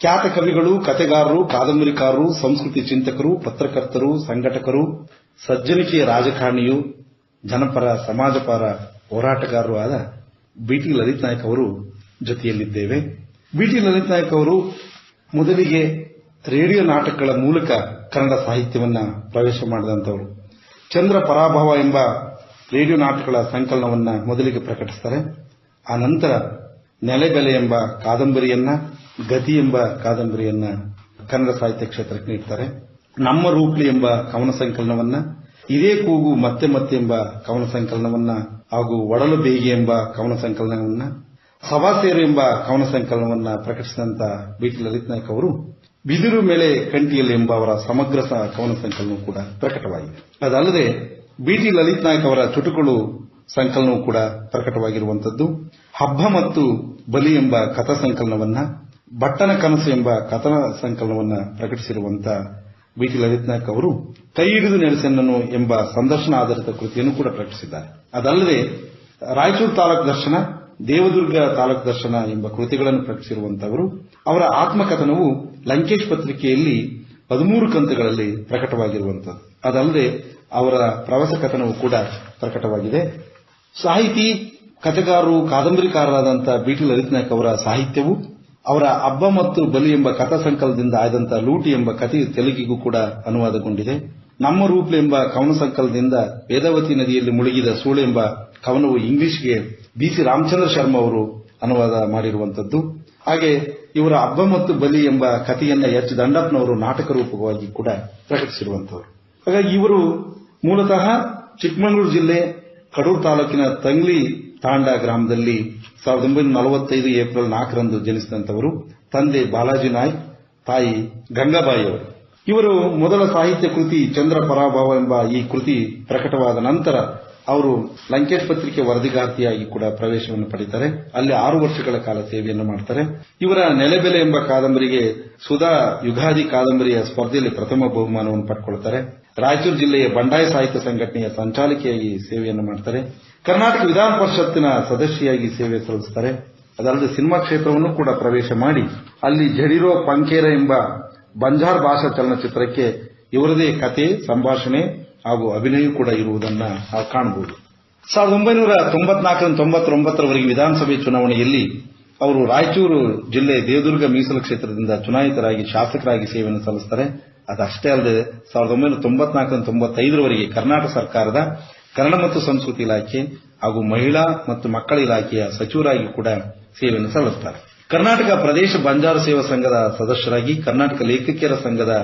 ಖ್ಯಾತ ಕವಿಗಳು, ಕತೆಗಾರರು ಕಾದಂಬರಿಕಾರರು ಸಂಸ್ಕೃತಿ ಚಿಂತಕರು, ಪತ್ರಕರ್ತರು, ಸಂಘಟಕರು, ಸಜ್ಜನಿಕೆಯ ರಾಜಕಾರಣಿಯು, ಜನಪರ, ಸಮಾಜಪರ ಹೋರಾಟಗಾರರು ಆದ ಬಿಟಿ ಲಲಿತ್ ನಾಯಕ್ ಅವರು ಜೊತೆಯಲ್ಲಿದ್ದೇವೆ. ಬಿಟಿ ಲಲಿತ್ ನಾಯಕ್ ಅವರು ಮೊದಲಿಗೆ ರೇಡಿಯೋ ನಾಟಕಗಳ ಮೂಲಕ ಕನ್ನಡ ಸಾಹಿತ್ಯವನ್ನ ಪ್ರವೇಶ ಮಾಡಿದಂಥವರು. ಚಂದ್ರ ಪರಾಭವ ಎಂಬ ರೇಡಿಯೋ ನಾಟಕಗಳ ಸಂಕಲನವನ್ನ ಮೊದಲಿಗೆ ಪ್ರಕಟಿಸ್ತಾರೆ. ಆ ನಂತರ ನೆಲೆಬೆಲೆ ಎಂಬ ಕಾದಂಬರಿಯನ್ನ ಗತಿ ಎಂಬ ಕಾದಂಬರಿಯನ್ನ ಕನ್ನಡ ಸಾಹಿತ್ಯ ಕ್ಷೇತ್ರಕ್ಕೆ ನೀಡ್ತಾರೆ. ನಮ್ಮ ರೂಪ್ಲಿ ಎಂಬ ಕವನ ಸಂಕಲನವನ್ನ, ಇದೇ ಕೂಗು ಮತ್ತೆ ಮತ್ತೆ ಎಂಬ ಕವನ ಸಂಕಲನವನ್ನ ಹಾಗೂ ಒಡಲು ಬೇಗಿ ಎಂಬ ಕವನ ಸಂಕಲನವನ್ನ ಸವಾಸೇರು ಎಂಬ ಕವನ ಸಂಕಲನವನ್ನ ಪ್ರಕಟಿಸಿದಂತ ಬಿಟಿ ಲಲಿತ್ ನಾಯ್ಕ್ ಅವರು, ಬಿದಿರು ಮೇಲೆ ಕಂಟಿಯಲ್ಲಿ ಎಂಬ ಅವರ ಸಮಗ್ರ ಕವನ ಸಂಕಲನವೂ ಕೂಡ ಪ್ರಕಟವಾಗಿದೆ. ಅದಲ್ಲದೆ ಬಿಟಿ ಲಲಿತ್ ನಾಯ್ಕ ಅವರ ಚುಟುಕುಳು ಸಂಕಲನವೂ ಕೂಡ ಪ್ರಕಟವಾಗಿರುವಂತದ್ದು. ಹಬ್ಬ ಮತ್ತು ಬಲಿ ಎಂಬ ಕಥಾ ಸಂಕಲನವನ್ನ ಬಟ್ಟನ ಕನಸು ಎಂಬ ಕಥನ ಸಂಕಲನವನ್ನು ಪ್ರಕಟಿಸಿರುವಂತ ಬಿಟಿ ಲಲಿತ್ ನಾಯ್ಕ್ ಅವರು ಕೈ ಹಿಡಿದು ನೆಲೆಸೆನ್ನನು ಎಂಬ ಸಂದರ್ಶನ ಆಧಾರಿತ ಕೃತಿಯನ್ನು ಕೂಡ ಪ್ರಕಟಿಸಿದ್ದಾರೆ. ಅದಲ್ಲದೆ ರಾಯಚೂರು ತಾಲೂಕು ದರ್ಶನ, ದೇವದುರ್ಗ ತಾಲೂಕು ದರ್ಶನ ಎಂಬ ಕೃತಿಗಳನ್ನು ಪ್ರಕಟಿಸಿರುವಂತವರು ಅವರ ಆತ್ಮಕಥನವು ಲಂಕೇಶ್ ಪತ್ರಿಕೆಯಲ್ಲಿ ಹದಿಮೂರು ಕಂತುಗಳಲ್ಲಿ ಪ್ರಕಟವಾಗಿರುವಂತದ್ದು. ಅದಲ್ಲದೆ ಅವರ ಪ್ರವಾಸ ಕಥನವು ಕೂಡ ಪ್ರಕಟವಾಗಿದೆ. ಸಾಹಿತಿ, ಕಥೆಗಾರರು ಕಾದಂಬರಿಕಾರರಾದಂತಹ ಬಿಟಿ ಲಲಿತ್ ನಾಯ್ಕ ಅವರ ಸಾಹಿತ್ಯವು ಅವರ ಅಬ್ಬ ಮತ್ತು ಬಲಿ ಎಂಬ ಕಥಾ ಸಂಕಲನದಿಂದ ಆದಂತಹ ಲೂಟಿ ಎಂಬ ಕಥೆಯು ತೆಲುಗಿಗೂ ಕೂಡ ಅನುವಾದಗೊಂಡಿದೆ. ನಮ್ಮ ರೂಪ್ಲೆ ಎಂಬ ಕವನ ಸಂಕಲನದಿಂದ ವೇದಾವತಿ ನದಿಯಲ್ಲಿ ಮುಳುಗಿದ ಸೂಳು ಎಂಬ ಕವನವು ಇಂಗ್ಲಿಷ್ಗೆ ಬಿಸಿ ರಾಮಚಂದ್ರ ಶರ್ಮಾ ಅವರು ಅನುವಾದ ಮಾಡಿರುವಂತದ್ದು. ಹಾಗೆ ಇವರ ಹಬ್ಬ ಮತ್ತು ಬಲಿ ಎಂಬ ಕಥೆಯನ್ನ ಎಚ್ ದಂಡಪ್ಪನವರು ನಾಟಕ ರೂಪವಾಗಿ ಕೂಡ ಪ್ರಕಟಿಸಿರುವಂತವರು. ಹಾಗಾಗಿ ಇವರು ಮೂಲತಃ ಚಿಕ್ಕಮಗಳೂರು ಜಿಲ್ಲೆ ಕಡೂರು ತಾಲೂಕಿನ ತಂಗ್ಲಿ ತಾಂಡ ಗ್ರಾಮದಲ್ಲಿ ಸಾವಿರದ ಒಂಬೈನೂರ ನಲವತ್ತೈದು ಏಪ್ರಿಲ್ ನಾಲ್ಕರಂದು ಜನಿಸಿದಂತವರು ತಂದೆ ಬಾಲಾಜಿ ನಾಯ್ ತಾಯಿ ಗಂಗಾಬಾಯಿ ಅವರು. ಇವರು ಮೊದಲ ಸಾಹಿತ್ಯ ಕೃತಿ ಚಂದ್ರ ಪರಾಭವ ಎಂಬ ಈ ಕೃತಿ ಪ್ರಕಟವಾದ ನಂತರ ಅವರು ಲಂಕೇಶ್ ಪತ್ರಿಕೆ ವರದಿಗಾರ್ತಿಯಾಗಿ ಕೂಡ ಪ್ರವೇಶವನ್ನು ಪಡೀತಾರೆ ಅಲ್ಲಿ ಆರು ವರ್ಷಗಳ ಕಾಲ ಸೇವೆಯನ್ನು ಮಾಡ್ತಾರೆ. ಇವರ ನೆಲೆಬೆಲೆ ಎಂಬ ಕಾದಂಬರಿಗೆ ಸುಧಾ ಯುಗಾದಿ ಕಾದಂಬರಿಯ ಸ್ಪರ್ಧೆಯಲ್ಲಿ ಪ್ರಥಮ ಬಹುಮಾನವನ್ನು ಪಡ್ಕೊಳ್ತಾರೆ. ರಾಯಚೂರು ಜಿಲ್ಲೆಯ ಬಂಡಾಯ ಸಾಹಿತ್ಯ ಸಂಘಟನೆಯ ಸಂಚಾಲಕಿಯಾಗಿ ಸೇವೆಯನ್ನು ಮಾಡ್ತಾರೆ. ಕರ್ನಾಟಕ ವಿಧಾನ ಪರಿಷತ್ತಿನ ಸದಸ್ಯೆಯಾಗಿ ಸೇವೆ ಸಲ್ಲಿಸುತ್ತಾರೆ ಅದಲ್ಲದೆ ಸಿನಿಮಾ ಕ್ಷೇತ್ರವನ್ನು ಕೂಡ ಪ್ರವೇಶ ಮಾಡಿ ಅಲ್ಲಿ ಜಡಿರೋ ಪಂಕೇರ ಎಂಬ ಬಂಜಾರ್ ಭಾಷಾ ಚಲನಚಿತ್ರಕ್ಕೆ ಇವರದೇ ಕತೆ, ಸಂಭಾಷಣೆ ಹಾಗೂ ಅಭಿನಯ ಕೂಡ ಇರುವುದನ್ನು ನಾವು ಕಾಣಬಹುದು. ಸಾವಿರದ ಒಂಬೈನೂರ ತೊಂಬತ್ನಾಲ್ಕರಿಂದ ತೊಂಬತ್ತೊಂಬತ್ತರವರೆಗೆ ವಿಧಾನಸಭೆ ಚುನಾವಣೆಯಲ್ಲಿ ಅವರು ರಾಯಚೂರು ಜಿಲ್ಲೆ ದೇವದುರ್ಗ ಮೀಸಲು ಕ್ಷೇತ್ರದಿಂದ ಚುನಾಯಿತರಾಗಿ ಶಾಸಕರಾಗಿ ಸೇವೆಯನ್ನು ಸಲ್ಲಿಸುತ್ತಾರೆ ಅದಷ್ಟೇ ಅಲ್ಲದೆ ಸಾವಿರದ ಒಂಬೈನೂರ ತೊಂಬತ್ನಾಲ್ಕರಿಂದ ತೊಂಬತ್ತೈದರವರೆಗೆ ಕರ್ನಾಟಕ ಸರ್ಕಾರದ ಕನ್ನಡ ಮತ್ತು ಸಂಸ್ಕೃತಿ ಇಲಾಖೆ ಹಾಗೂ ಮಹಿಳಾ ಮತ್ತು ಮಕ್ಕಳ ಇಲಾಖೆಯ ಸಚಿವರಾಗಿ ಕೂಡ ಸೇವೆಯನ್ನು ಸಲ್ಲಿಸುತ್ತಾರೆ ಕರ್ನಾಟಕ ಪ್ರದೇಶ ಬಂಜಾರ ಸೇವಾ ಸಂಘದ ಸದಸ್ಯರಾಗಿ, ಕರ್ನಾಟಕ ಲೇಖಕಿಯರ ಸಂಘದ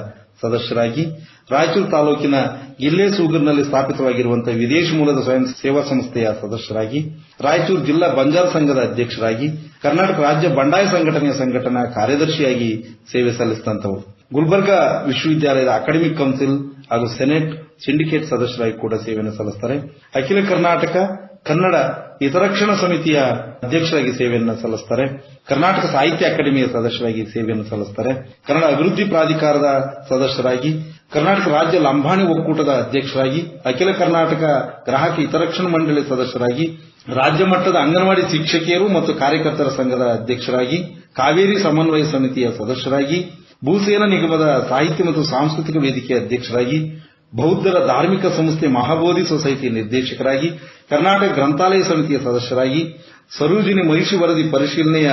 ಸದಸ್ಯರಾಗಿ, ರಾಯಚೂರು ತಾಲೂಕಿನ ಗಿಲ್ಲೇಸೂಗರ್ನಲ್ಲಿ ಸ್ಥಾಪಿತವಾಗಿರುವಂತಹ ವಿದೇಶ ಮೂಲದ ಸ್ವಯಂ ಸೇವಾ ಸಂಸ್ಥೆಯ ಸದಸ್ಯರಾಗಿ, ರಾಯಚೂರು ಜಿಲ್ಲಾ ಬಂಜಾರ ಸಂಘದ ಅಧ್ಯಕ್ಷರಾಗಿ, ಕರ್ನಾಟಕ ರಾಜ್ಯ ಬಂಡಾಯ ಸಂಘಟನೆಯ ಸಂಘಟನಾ ಕಾರ್ಯದರ್ಶಿಯಾಗಿ ಸೇವೆ ಸಲ್ಲಿಸಿದಂತವರು ಗುಲ್ಬರ್ಗಾ ವಿಶ್ವವಿದ್ಯಾಲಯದ ಅಕಾಡೆಮಿಕ್ ಕೌನ್ಸಿಲ್ ಹಾಗೂ ಸೆನೆಟ್ ಸಿಂಡಿಕೇಟ್ ಸದಸ್ಯರಾಗಿ ಕೂಡ ಸೇವೆಯನ್ನು ಸಲ್ಲಿಸುತ್ತಾರೆ ಅಖಿಲ ಕರ್ನಾಟಕ ಕನ್ನಡ ಹಿತರಕ್ಷಣಾ ಸಮಿತಿಯ ಅಧ್ಯಕ್ಷರಾಗಿ ಸೇವೆಯನ್ನು ಸಲ್ಲಿಸುತ್ತಾರೆ ಕರ್ನಾಟಕ ಸಾಹಿತ್ಯ ಅಕಾಡೆಮಿಯ ಸದಸ್ಯರಾಗಿ ಸೇವೆಯನ್ನು ಸಲ್ಲಿಸುತ್ತಾರೆ ಕನ್ನಡ ಅಭಿವೃದ್ಧಿ ಪ್ರಾಧಿಕಾರದ ಸದಸ್ಯರಾಗಿ, ಕರ್ನಾಟಕ ರಾಜ್ಯ ಲಂಬಾಣಿ ಒಕ್ಕೂಟದ ಅಧ್ಯಕ್ಷರಾಗಿ, ಅಖಿಲ ಕರ್ನಾಟಕ ಗ್ರಾಹಕ ಹಿತರಕ್ಷಣಾ ಮಂಡಳಿ ಸದಸ್ಯರಾಗಿ, ರಾಜ್ಯ ಮಟ್ಟದ ಅಂಗನವಾಡಿ ಶಿಕ್ಷಕಿಯರು ಮತ್ತು ಕಾರ್ಯಕರ್ತರ ಸಂಘದ ಅಧ್ಯಕ್ಷರಾಗಿ, ಕಾವೇರಿ ಸಮನ್ವಯ ಸಮಿತಿಯ ಸದಸ್ಯರಾಗಿ, ಭೂಸೇನಾ ನಿಗಮದ ಸಾಹಿತ್ಯ ಮತ್ತು ಸಾಂಸ್ಕೃತಿಕ ವೇದಿಕೆಯ ಅಧ್ಯಕ್ಷರಾಗಿ ಬೌದ್ಧರ ಧಾರ್ಮಿಕ ಸಂಸ್ಥೆ ಮಹಾಬೋಧಿ ಸೊಸೈಟಿ ನಿರ್ದೇಶಕರಾಗಿ, ಕರ್ನಾಟಕ ಗ್ರಂಥಾಲಯ ಸಮಿತಿಯ ಸದಸ್ಯರಾಗಿ, ಸರೋಜಿನಿ ಮಹಿಷಿ ವರದಿ ಪರಿಶೀಲನೆಯ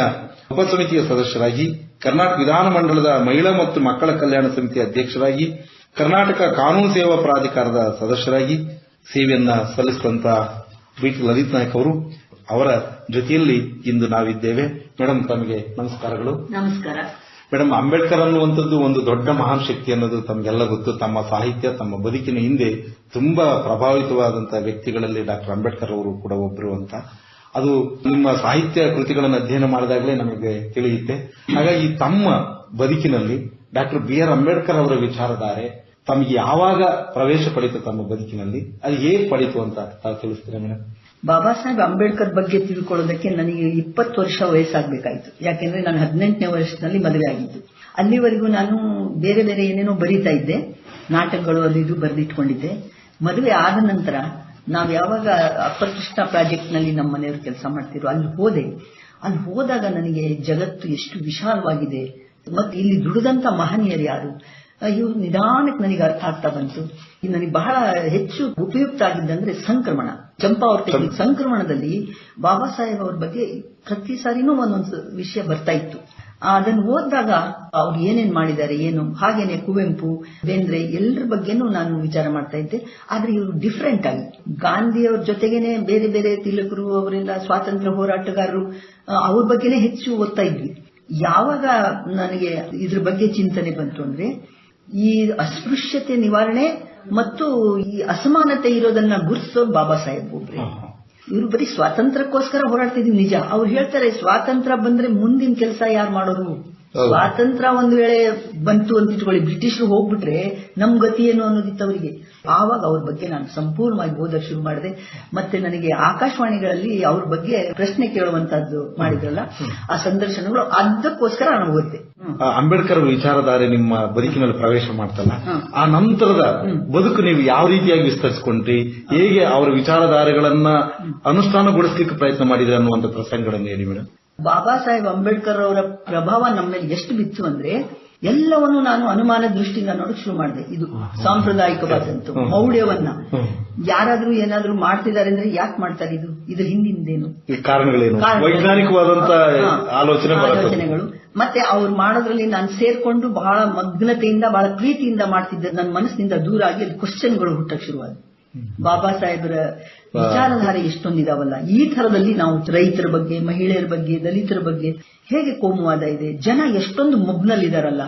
ಉಪಸಮಿತಿಯ ಸದಸ್ಯರಾಗಿ, ಕರ್ನಾಟಕ ವಿಧಾನಮಂಡಲದ ಮಹಿಳಾ ಮತ್ತು ಮಕ್ಕಳ ಕಲ್ಯಾಣ ಸಮಿತಿಯ ಅಧ್ಯಕ್ಷರಾಗಿ, ಕರ್ನಾಟಕ ಕಾನೂನು ಸೇವಾ ಪ್ರಾಧಿಕಾರದ ಸದಸ್ಯರಾಗಿ ಸೇವೆಯನ್ನ ಸಲ್ಲಿಸಿದಂತ ಬಿಟಿ ಲಲಿತ್ ನಾಯಕ್ ಅವರು ಅವರ ಜೊತೆಯಲ್ಲಿ ಇಂದು ನಾವಿದ್ದೇವೆ. ಮೇಡಮ್ ತಮಗೆ ನಮಸ್ಕಾರಗಳು. ನಮಸ್ಕಾರ. ಮೇಡಮ್, ಅಂಬೇಡ್ಕರ್ ಅನ್ನುವಂಥದ್ದು ಒಂದು ದೊಡ್ಡ ಮಹಾನ್ ಶಕ್ತಿ ಅನ್ನೋದು ತಮಗೆಲ್ಲ ಗೊತ್ತು. ತಮ್ಮ ಸಾಹಿತ್ಯ, ತಮ್ಮ ಬದುಕಿನ ಹಿಂದೆ ತುಂಬಾ ಪ್ರಭಾವಿತವಾದಂತಹ ವ್ಯಕ್ತಿಗಳಲ್ಲಿ ಡಾಕ್ಟರ್ ಅಂಬೇಡ್ಕರ್ ಅವರು ಕೂಡ ಒಬ್ಬರು ಅಂತ. ಅದು ನಿಮ್ಮ ಸಾಹಿತ್ಯ ಕೃತಿಗಳನ್ನು ಅಧ್ಯಯನ ಮಾಡಿದಾಗಲೇ ನಮಗೆ ತಿಳಿಯುತ್ತೆ. ಹಾಗಾಗಿ ತಮ್ಮ ಬದುಕಿನಲ್ಲಿ ಡಾಕ್ಟರ್ ಬಿ ಆರ್ ಅಂಬೇಡ್ಕರ್ ಅವರ ವಿಚಾರಧಾರೆ ತಮಗೆ ಯಾವಾಗ ಪ್ರವೇಶ ಪಡಿತು ತಮ್ಮ ಬದುಕಿನಲ್ಲಿ, ಅದು ಹೇಗೆ ಪಡಿತು ಅಂತ ತಿಳಿಸ್ತೀರಾ ಮೇಡಮ್? ಬಾಬಾ ಸಾಹೇಬ್ ಅಂಬೇಡ್ಕರ್ ಬಗ್ಗೆ ತಿಳ್ಕೊಳ್ಳೋದಕ್ಕೆ ನನಗೆ ಇಪ್ಪತ್ತು ವರ್ಷ ವಯಸ್ಸಾಗಬೇಕಾಯಿತು. ಯಾಕೆಂದ್ರೆ ನಾನು ಹದಿನೆಂಟನೇ ವರ್ಷದಲ್ಲಿ ಮದುವೆ ಆಗಿದ್ದು. ಅಲ್ಲಿವರೆಗೂ ನಾನು ಬೇರೆ ಬೇರೆ ಏನೇನೋ ಬರೀತಾ ಇದ್ದೆ. ನಾಟಕಗಳು ಅದು ಇದು ಬರೆದಿಟ್ಕೊಂಡಿದ್ದೆ. ಮದುವೆ ಆದ ನಂತರ ನಾವು ಯಾವಾಗ ಅಪ್ಪರ್ ಕೃಷ್ಣ ಪ್ರಾಜೆಕ್ಟ್ನಲ್ಲಿ ನಮ್ಮ ಮನೆಯವರು ಕೆಲಸ ಮಾಡ್ತಿರೋ ಅಲ್ಲಿ ಹೋದೆ. ಅಲ್ಲಿ ಹೋದಾಗ ನನಗೆ ಜಗತ್ತು ಎಷ್ಟು ವಿಶಾಲವಾಗಿದೆ. ಮತ್ತು ಇಲ್ಲಿ ದುಡಿದಂತ ಮಹನೀಯರು ಯಾರು? ಇವು ನಿಧಾನಕ್ಕೆ ನನಗೆ ಅರ್ಥ ಆಗ್ತಾ ಬಂತು. ಇದು ನನಗೆ ಬಹಳ ಹೆಚ್ಚು ಉಪಯುಕ್ತ ಆಗಿದ್ದಂದ್ರೆ ಸಂಕ್ರಮಣ. ಚಂಪಾವರ್ತಿ ಸಂಕ್ರಮಣದಲ್ಲಿ ಬಾಬಾ ಸಾಹೇಬ್ ಅವ್ರ ಬಗ್ಗೆ ಪ್ರತಿ ಸಾರಿನೂ ಒಂದೊಂದು ವಿಷಯ ಬರ್ತಾ ಇತ್ತು. ಅದನ್ನು ಓದಿದಾಗ ಅವ್ರು ಏನೇನ್ ಮಾಡಿದ್ದಾರೆ ಏನು? ಹಾಗೇನೆ ಕುವೆಂಪು ಬೇಂದ್ರೆ ಎಲ್ಲರ ಬಗ್ಗೆನೂ ನಾನು ವಿಚಾರ ಮಾಡ್ತಾ ಇದ್ದೆ. ಆದ್ರೆ ಇವರು ಡಿಫ್ರೆಂಟ್ ಆಗಿ. ಗಾಂಧಿಯವ್ರ ಜೊತೆಗೇನೆ ಬೇರೆ ಬೇರೆ ತಿಲಕರು ಅವರೆಲ್ಲ ಸ್ವಾತಂತ್ರ್ಯ ಹೋರಾಟಗಾರರು ಅವ್ರ ಬಗ್ಗೆನೇ ಹೆಚ್ಚು ಓದ್ತಾ ಇದ್ವಿ. ಯಾವಾಗ ನನಗೆ ಇದ್ರ ಬಗ್ಗೆ ಚಿಂತನೆ ಬಂತು ಅಂದ್ರೆ ಈ ಅಸ್ಪೃಶ್ಯತೆ ನಿವಾರಣೆ ಮತ್ತು ಈ ಅಸಮಾನತೆ ಇರೋದನ್ನ ಗುರುತಿಸೋದು ಬಾಬಾ ಸಾಹೇಬ್ ಒಬ್ರೆ ಇವರು ಬರೀ ಸ್ವಾತಂತ್ರ್ಯಕ್ಕೋಸ್ಕರ ಹೋರಾಡ್ತಿದ್ವಿ ನಿಜ. ಅವ್ರು ಹೇಳ್ತಾರೆ ಸ್ವಾತಂತ್ರ್ಯ ಬಂದ್ರೆ ಮುಂದಿನ ಕೆಲಸ ಯಾರು ಮಾಡೋರು. ಸ್ವಾತಂತ್ರ್ಯ ಒಂದ್ ವೇಳೆ ಬಂತು ಅಂತ ಇಟ್ಕೊಳ್ಳಿ ಬ್ರಿಟಿಷರು ಹೋಗ್ಬಿಟ್ರೆ ನಮ್ ಗತಿ ಏನು ಅನ್ನೋದಿತ್ತು ಅವರಿಗೆ. ಆವಾಗ ಅವ್ರ ಬಗ್ಗೆ ನಾನು ಸಂಪೂರ್ಣವಾಗಿ ಓದಕ್ಕೆ ಶುರು ಮಾಡಿದೆ. ಮತ್ತೆ ನನಗೆ ಆಕಾಶವಾಣಿಗಳಲ್ಲಿ ಅವ್ರ ಬಗ್ಗೆ ಪ್ರಶ್ನೆ ಕೇಳುವಂತದ್ದು ಮಾಡಿದ್ರಲ್ಲ ಆ ಸಂದರ್ಶನಗಳು ಅದಕ್ಕೋಸ್ಕರ ನಾನು ಓದಿದೆ. ಅಂಬೇಡ್ಕರ್ ವಿಚಾರಧಾರೆ ನಿಮ್ಮ ಬದುಕಿನಲ್ಲಿ ಪ್ರವೇಶ ಮಾಡ್ತಲ್ಲ ಆ ನಂತರದ ಬದುಕು ನೀವು ಯಾವ ರೀತಿಯಾಗಿ ವಿಸ್ತರಿಸಿಕೊಂಡ್ರಿ? ಹೇಗೆ ಅವರ ವಿಚಾರಧಾರೆಗಳನ್ನ ಅನುಷ್ಠಾನಗೊಳಿಸಲಿಕ್ಕೆ ಪ್ರಯತ್ನ ಮಾಡಿದ್ರೆ ಅನ್ನುವಂಥ ಪ್ರಸಂಗಗಳನ್ನು ಹೇಳಿ ಮೇಡಮ್ ಬಾಬಾ ಸಾಹೇಬ್ ಅಂಬೇಡ್ಕರ್ ಅವರ ಪ್ರಭಾವ ನಮ್ಮ ಮೇಲೆ ಎಷ್ಟು ಬಿತ್ತು ಅಂದ್ರೆ ಎಲ್ಲವನ್ನು ನಾನು ಅನುಮಾನ ದೃಷ್ಟಿಯಿಂದ ನೋಡಕ್ ಶುರು ಮಾಡಿದೆ. ಇದು ಸಾಂಪ್ರದಾಯಿಕವಾದಂತು. ಮೌಢ್ಯವನ್ನ. ಯಾರಾದ್ರೂ ಏನಾದ್ರೂ ಮಾಡ್ತಿದ್ದಾರೆ ಅಂದ್ರೆ ಯಾಕೆ ಮಾಡ್ತಾರೆ ಇದು? ಇದ್ರ ಹಿಂದಿಂದೇನು? ವೈಜ್ಞಾನಿಕವಾದಂತ ಆಲೋಚನೆಗಳು ಮತ್ತೆ ಅವ್ರು ಮಾಡೋದ್ರಲ್ಲಿ ನಾನು ಸೇರ್ಕೊಂಡು ಬಹಳ ಮಗ್ನತೆಯಿಂದ ಬಹಳ ಪ್ರೀತಿಯಿಂದ ಮಾಡ್ತಿದ್ದೆ. ನನ್ನ ಮನಸ್ಸಿನಿಂದ ದೂರ ಆಗಿ ಅಲ್ಲಿ ಕ್ವಶನ್ಗಳು ಹುಟ್ಟಕ್ ಶುರುವಾದ ಬಾಬಾ ಸಾಹೇಬರ ವಿಚಾರಧಾರೆ ಎಷ್ಟೊಂದಿದಾವಲ್ಲ? ಈ ತರದಲ್ಲಿ ನಾವು ರೈತರ ಬಗ್ಗೆ ಮಹಿಳೆಯರ ಬಗ್ಗೆ ದಲಿತರ ಬಗ್ಗೆ ಹೇಗೆ ಕೋಮುವಾದ ಇದೆ? ಜನ ಎಷ್ಟೊಂದು ಮುಗ್ನಲ್ಲಿದಾರಲ್ಲ?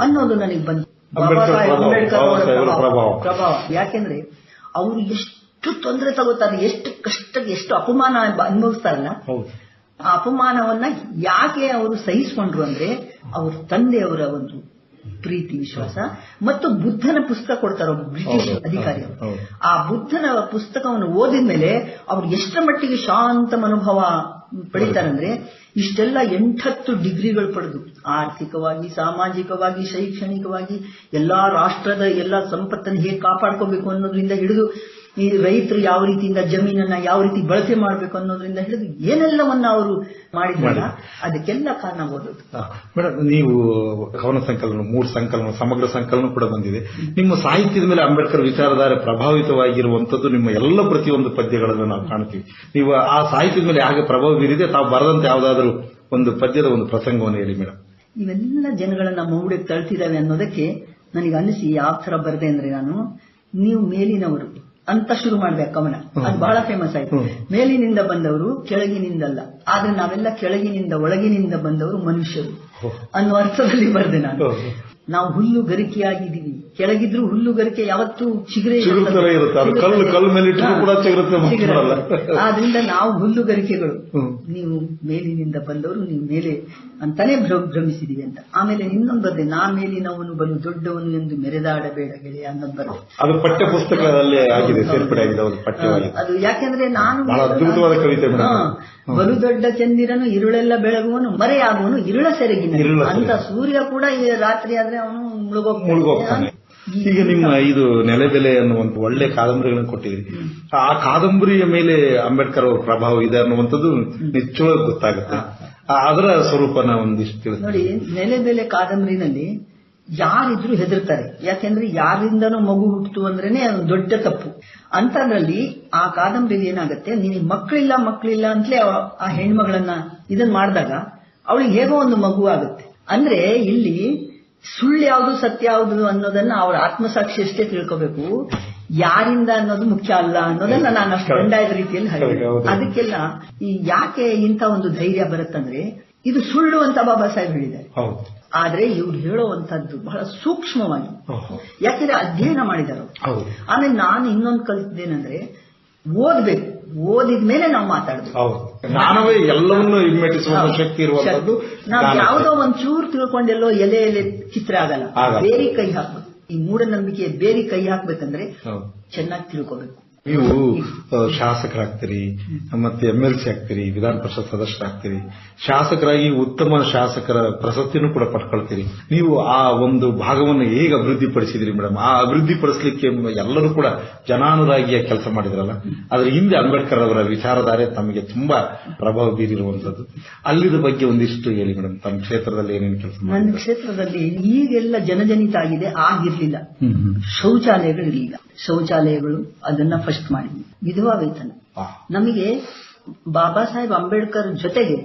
ಅನ್ನೋದು ನನಗೆ ಬಂತು ಬಾಬಾ ಸಾಹೇಬ್ ಪ್ರಭಾವ, ಅಂಬೇಡ್ಕರ್ ಅವರ ಪ್ರಭಾವ. ಯಾಕೆಂದ್ರೆ ಅವರು ಎಷ್ಟು ತೊಂದರೆ ತಗೋತಾರೆ ಎಷ್ಟು ಕಷ್ಟ ಎಷ್ಟು ಅಪಮಾನ ಅನುಭವಿಸ್ತಾರಲ್ಲ? ಆ ಅಪಮಾನವನ್ನ ಯಾಕೆ ಅವರು ಸಹಿಸಿಕೊಂಡ್ರು ಅಂದ್ರೆ ಅವ್ರ ತಂದೆಯವರ ಒಂದು ಪ್ರೀತಿ ವಿಶ್ವಾಸ ಮತ್ತು ಬುದ್ಧನ ಪುಸ್ತಕ ಕೊಡ್ತಾರೆ ಒಬ್ಬ ಬ್ರಿಟಿಷ್ ಅಧಿಕಾರಿ. ಆ ಬುದ್ಧನ ಪುಸ್ತಕವನ್ನು ಓದಿದ ಮೇಲೆ ಅವ್ರು ಎಷ್ಟರ ಮಟ್ಟಿಗೆ ಶಾಂತ ಮನೋಭಾವ ಪಡಿತಾರಂದ್ರೆ ಇಷ್ಟೆಲ್ಲ ಎಂಟತ್ತು ಡಿಗ್ರಿಗಳು ಪಡೆದು ಆರ್ಥಿಕವಾಗಿ ಸಾಮಾಜಿಕವಾಗಿ ಶೈಕ್ಷಣಿಕವಾಗಿ ಎಲ್ಲಾ ರಾಷ್ಟ್ರದ ಎಲ್ಲಾ ಸಂಪತ್ತನ್ನು ಹೇಗೆ ಕಾಪಾಡ್ಕೋಬೇಕು ಅನ್ನೋದ್ರಿಂದ ಹಿಡಿದು ಈ ರೈತರು ಯಾವ ರೀತಿಯಿಂದ ಜಮೀನನ್ನ ಯಾವ ರೀತಿ ಬಳಕೆ ಮಾಡಬೇಕು ಅನ್ನೋದ್ರಿಂದ ಹಿಡಿದು ಏನೆಲ್ಲವನ್ನ ಅವರು ಮಾಡಿದ್ರಲ್ಲ ಅದಕ್ಕೆಲ್ಲ ಕಾರಣ ಓದೋದು ಮೇಡಮ್ ನೀವು ಕವನ ಸಂಕಲನ ಮೂರು ಸಂಕಲನ ಸಮಗ್ರ ಸಂಕಲನ ಕೂಡ ಬಂದಿದೆ. ನಿಮ್ಮ ಸಾಹಿತ್ಯದ ಮೇಲೆ ಅಂಬೇಡ್ಕರ್ ವಿಚಾರಧಾರೆ ಪ್ರಭಾವಿತವಾಗಿರುವಂತದ್ದು ನಿಮ್ಮ ಎಲ್ಲ ಪ್ರತಿಯೊಂದು ಪದ್ಯಗಳನ್ನು ನಾವು ಕಾಣ್ತೀವಿ. ನೀವು ಆ ಸಾಹಿತ್ಯದ ಮೇಲೆ ಹಾಗೆ ಪ್ರಭಾವ ಬೀರಿದೆ ತಾವು ಬರದಂತೆ ಯಾವ್ದಾದ್ರು ಒಂದು ಪದ್ಯದ ಒಂದು ಪ್ರಸಂಗವನ್ನು ಹೇಳಿ ಮೇಡಮ್ ಇವೆಲ್ಲ ಜನಗಳನ್ನ ಮೌಢ್ಯಕ್ಕೆ ತಳ್ತಿದ್ದಾವೆ ಅನ್ನೋದಕ್ಕೆ ನನಗೆ ಅನಿಸಿ ಯಾವ ತರ ಬರದೆ ಅಂದ್ರೆ ನಾನು ನೀವು ಮೇಲಿನವರು. ಅಂತ ಶುರು ಮಾಡ್ಬೇಕು ಅವನ. ಕವನ ಅದು ಬಹಳ ಫೇಮಸ್ ಆಯ್ತು. ಮೇಲಿನಿಂದ ಬಂದವರು ಕೆಳಗಿನಿಂದಲ್ಲ. ಆದ್ರೆ ನಾವೆಲ್ಲ ಕೆಳಗಿನಿಂದ ಒಳಗಿನಿಂದ ಬಂದವರು ಮನುಷ್ಯರು ಅನ್ನೋ ಅರ್ಥದಲ್ಲಿ ಬರ್ದೆ ನಾನು. ನಾವು ಹುಲ್ಲು ಗರಿಕೆಯಾಗಿದ್ದೀವಿ ಕೆಳಗಿದ್ರು ಹುಲ್ಲು ಗರಿಕೆ ಯಾವತ್ತೂ ಚಿಗುರೆ ಕಲ್ಲು- ಕಲ್ಲು ಮೇಲೆ ಕೂಡ. ಆದ್ರಿಂದ ನಾವು ಹುಲ್ಲು ಗರಿಕೆಗಳು ನೀವು ಮೇಲಿನಿಂದ ಬಂದವರು ನೀವು ಮೇಲೆ ಅಂತಾನೆ ಭ್ರ- ಭ್ರಮಿಸಿದೀವಿ ಅಂತ. ಆಮೇಲೆ ಇನ್ನೊಂದು ನಾ ಮೇಲಿನವನು ಬಲು ದೊಡ್ಡವನು ಎಂದು ಮೆರೆದಾಡಬೇಡ ಗೆಳೆಯ ಅನ್ನೋದು ಅದು ಪಠ್ಯ ಪುಸ್ತಕದಲ್ಲಿ ಆಗಿದೆ ಸೇರ್ಪಡೆ ಆಗಿದೆ ಅದು ಯಾಕೆಂದ್ರೆ ನಾನು ಅದ್ಭುತವಾದ ಕವಿತೆ. ಬಲು ದೊಡ್ಡ ಚಂದಿರನು ಇರುಳೆಲ್ಲ ಬೆಳಗುವನು ಮರೆಯಾಗುವನು ಇರುಳ ಸೆರಗಿನ. ಅಂತ ಸೂರ್ಯ ಕೂಡ ರಾತ್ರಿ ಆದ್ರೆ ಅವನು ಮುಳುಗೋಗ್ತಾನೆ. ಮುಳುಗೋಗ್ತಾನೆ. ಈಗ ನಿಮ್ಮ ಇದು ನೆಲೆಬೆಲೆ ಒಂದು ಒಳ್ಳೆ ಕಾದಂಬರಿಗಳನ್ನು ಕೊಟ್ಟಿದ್ರಿ ಆ ಕಾದಂಬರಿಯ ಮೇಲೆ ಅಂಬೇಡ್ಕರ್ ಅವರ ಪ್ರಭಾವ ಇದೆ ಅನ್ನುವಂಥದ್ದು ನಿಶ್ಚಯವಾಗಿ ಗೊತ್ತಾಗುತ್ತೆ. ಅದರ ಸ್ವರೂಪನ ಒಂದಿಷ್ಟು ನೋಡಿ ನೆಲೆ ಬೆಲೆ ಕಾದಂಬರಿನಲ್ಲಿ ಯಾರಿದ್ರು ಹೆದರ್ತಾರೆ. ಯಾಕೆಂದ್ರೆ ಯಾರಿಂದನೂ ಮಗು ಹುಟ್ಟಿತು ಅಂದ್ರೇನೆ ಅದು ದೊಡ್ಡ ತಪ್ಪು. ಅಂತದ್ರಲ್ಲಿ ಆ ಕಾದಂಬರಿ ಏನಾಗುತ್ತೆ? ನಿನಗೆ ಮಕ್ಕಳಿಲ್ಲ ಮಕ್ಕಳಿಲ್ಲ ಅಂತಲೇ ಆ- ಆ ಹೆಣ್ಮಗಳನ್ನ ಇದನ್ ಮಾಡಿದಾಗ ಅವಳಿಗೆ ಹೇಗೋ ಒಂದು ಮಗು ಆಗುತ್ತೆ. ಅಂದ್ರೆ ಇಲ್ಲಿ ಸುಳ್ಳು ಯಾವುದು ಸತ್ಯ ಯಾವುದು ಅನ್ನೋದನ್ನ ಅವ್ರ ಆತ್ಮಸಾಕ್ಷಿ ಅಷ್ಟೇ ತಿಳ್ಕೋಬೇಕು. ಯಾರಿಂದ ಅನ್ನೋದು ಮುಖ್ಯ ಅಲ್ಲ ಅನ್ನೋದನ್ನ ನಾನು ಅಷ್ಟು ಗಂಡಾಯದ ರೀತಿಯಲ್ಲಿ ಹೇಳಿದೆ. ಅದಕ್ಕೆಲ್ಲ ಈ ಯಾಕೆ ಇಂಥ ಒಂದು ಧೈರ್ಯ ಬರುತ್ತಂದ್ರೆ ಇದು ಸುಳ್ಳು ಅಂತ ಬಾಬಾ ಸಾಹೇಬ್ ಹೇಳಿದ್ದಾರೆ. ಆದ್ರೆ ಇವ್ರು ಹೇಳುವಂತದ್ದು ಬಹಳ ಸೂಕ್ಷ್ಮವಾಗಿ. ಯಾಕಂದ್ರೆ ಅಧ್ಯಯನ ಮಾಡಿದಾರೆ ಅವ್ರು. ಆಮೇಲೆ ನಾನು ಇನ್ನೊಂದು ಕಲ್ತಿದ್ದೇನೆಂದ್ರೆ ಓದ್ಬೇಕು. ಓದಿದ ಮೇಲೆ ನಾವು ಮಾತಾಡಬೇಕು. ಜ್ಞಾನವೇ ಎಲ್ಲವನ್ನು ಹಿಮ್ಮೆಟ್ಟಿಸುವ ಶಕ್ತಿ ಇರುವಂತದ್ದು ನಾವು ಯಾವುದೋ ಒಂದು ಚೂರು ತಿಳ್ಕೊಂಡೆಲ್ಲೋ ಎಲೆ ಎಲೆ ಚಿತ್ರ ಆಗಲ್ಲ. ಬೇರೆ ಕೈ ಹಾಕ್ಬೇಕು. ಈ ಮೂಢನಂಬಿಕೆ ಬೇರೆ ಕೈ ಹಾಕ್ಬೇಕಂದ್ರೆ. ಚೆನ್ನಾಗಿ ತಿಳ್ಕೋಬೇಕು. ನೀವು ಶಾಸಕರಾಗ್ತೀರಿ ಮತ್ತೆ ಎಂ ಎಲ್ ಸಿ ಆಗ್ತೀರಿ ವಿಧಾನ ಪರಿಷತ್ ಸದಸ್ಯರಾಗ್ತೀರಿ. ಶಾಸಕರಾಗಿ ಉತ್ತಮ ಶಾಸಕರ ಪ್ರಶಸ್ತಿಯನ್ನು ಕೂಡ ಪಡ್ಕೊಳ್ತೀರಿ. ನೀವು ಆ ಒಂದು ಭಾಗವನ್ನು ಹೇಗೆ ಅಭಿವೃದ್ಧಿಪಡಿಸಿದ್ರಿ ಮೇಡಮ್? ಆ ಅಭಿವೃದ್ಧಿಪಡಿಸಲಿಕ್ಕೆ ಎಲ್ಲರೂ ಕೂಡ ಜನಾನುರಾಗಿಯ ಕೆಲಸ ಮಾಡಿದ್ರಲ್ಲ? ಅದ್ರ ಹಿಂದೆ ಅಂಬೇಡ್ಕರ್ ಅವರ ವಿಚಾರಧಾರೆ ತಮಗೆ ತುಂಬಾ ಪ್ರಭಾವ ಬೀರಿರುವಂತದ್ದು ಅಲ್ಲಿದ ಬಗ್ಗೆ ಒಂದಿಷ್ಟು ಹೇಳಿ ಮೇಡಮ್. ತಮ್ಮ ಕ್ಷೇತ್ರದಲ್ಲಿ ಏನೇನು ಕೆಲಸ ನನ್ನ ಕ್ಷೇತ್ರದಲ್ಲಿ ಈಗೆಲ್ಲ ಜನಜನಿತ ಆಗಿದೆ ಆಗಿರ್ಲಿಲ್ಲ. ಶೌಚಾಲಯಗಳಿರಲಿಲ್ಲ ಶೌಚಾಲಯಗಳು ಅದನ್ನ ಫಸ್ಟ್ ಮಾಡಿದ್ವಿ ವಿಧವಾ ವೇತನ. ನಮಗೆ ಬಾಬಾ ಸಾಹೇಬ್ ಅಂಬೇಡ್ಕರ್ ಜೊತೆಗೆ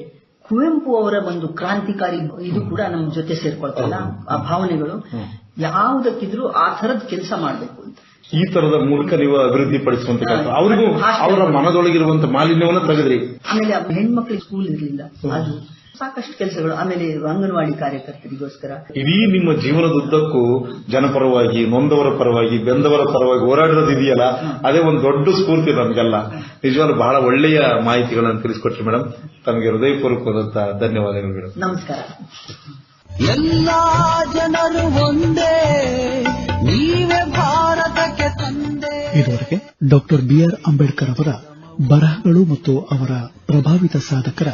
ಕುವೆಂಪು ಅವರ ಒಂದು ಕ್ರಾಂತಿಕಾರಿ ಇದು ಕೂಡ ನಮ್ಮ ಜೊತೆ ಸೇರ್ಕೊಳ್ತಲ್ಲ ಆ ಭಾವನೆಗಳು. ಯಾವುದಕ್ಕಿದ್ರು ಆ ತರದ ಕೆಲಸ ಮಾಡಬೇಕು ಅಂತ. ಈ ತರದ ಮೂಲಕ ನೀವು ಅಭಿವೃದ್ಧಿ ಪಡಿಸುವಂತ ಅವರಿಗೂ ಅವರ ಮನದೊಳಗಿರುವಂತ ಮಾಲಿನ್ಯವನ್ನು ತೆಗೆದ್ರಿ. ಆಮೇಲೆ ಹೆಣ್ಮಕ್ಳಿಗೆ ಸ್ಕೂಲ್ ಇರಲಿಲ್ಲ. ಅದು ಸಾಕಷ್ಟು ಕೆಲಸಗಳು. ಆಮೇಲೆ ಅಂಗನವಾಡಿ ಕಾರ್ಯಕರ್ತರಿಗೋಸ್ಕರ. ಇಡೀ ನಿಮ್ಮ ಜೀವನದುದ್ದಕ್ಕೂ ಜನಪರವಾಗಿ ನೊಂದವರ ಪರವಾಗಿ ಬೆಂದವರ ಪರವಾಗಿ ಹೋರಾಡಿರೋದು ಇದೆಯಲ್ಲ? ಅದೇ ಒಂದು ದೊಡ್ಡ ಸ್ಫೂರ್ತಿ ನಮಗೆಲ್ಲ. ನಿಜವಾಗ್ಲೂ ಬಹಳ ಒಳ್ಳೆಯ ಮಾಹಿತಿಗಳನ್ನು ತಿಳಿಸ್ಕೊಟ್ರಿ ಮೇಡಮ್ ತಮಗೆ ಹೃದಯಪೂರ್ವಕವಾದಂತಹ ಧನ್ಯವಾದಗಳು ಮೇಡಮ್ ನಮಸ್ಕಾರ. ಎಲ್ಲ ಜನರು ಒಂದೇ. ನೀವೇ ಭಾರತಕ್ಕೆ ತಂದೆ. ಇದುವರೆಗೆ ಡಾಕ್ಟರ್ ಬಿಆರ್ ಅಂಬೇಡ್ಕರ್ ಅವರ ಬರಹಗಳು ಮತ್ತು ಅವರ ಪ್ರಭಾವಿತ ಸಾಧಕರ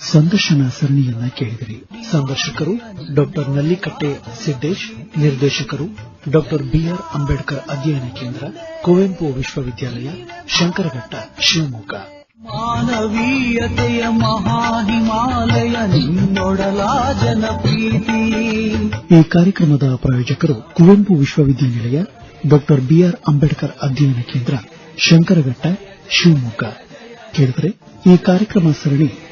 ಸಂದರ್ಶನ ಸರಣಿಯನ್ನ ಕೇಳಿದಿರಿ. ಸಂದರ್ಶಕರು ಡಾಕ್ಟರ್ ನಲ್ಲಿಕಟ್ಟೆ ಸಿದ್ದೇಶ್ ನಿರ್ದೇಶಕರು ಡಾಕ್ಟರ್ ಬಿಆರ್ ಅಂಬೇಡ್ಕರ್ ಅಧ್ಯಯನ ಕೇಂದ್ರ ಕುವೆಂಪು ವಿಶ್ವವಿದ್ಯಾಲಯ ಶಂಕರಘಟ್ಟ ಶಿವಮೊಗ್ಗ. ಮಾನವೀಯತೆಯ ಮಹಾಹಿಮಾಲಯ ಜನಪ್ರೀತಿ. ಈ ಕಾರ್ಯಕ್ರಮದ ಪ್ರಾಯೋಜಕರು ಕುವೆಂಪು ವಿಶ್ವವಿದ್ಯಾನಿಲಯ ಡಾಕ್ಟರ್ ಬಿಆರ್ ಅಂಬೇಡ್ಕರ್ ಅಧ್ಯಯನ ಕೇಂದ್ರ ಶಂಕರಘಟ್ಟ ಶಿವಮೊಗ್ಗ. ಕೇಳಿದರೆ ಈ ಕಾರ್ಯಕ್ರಮ ಸರಣಿ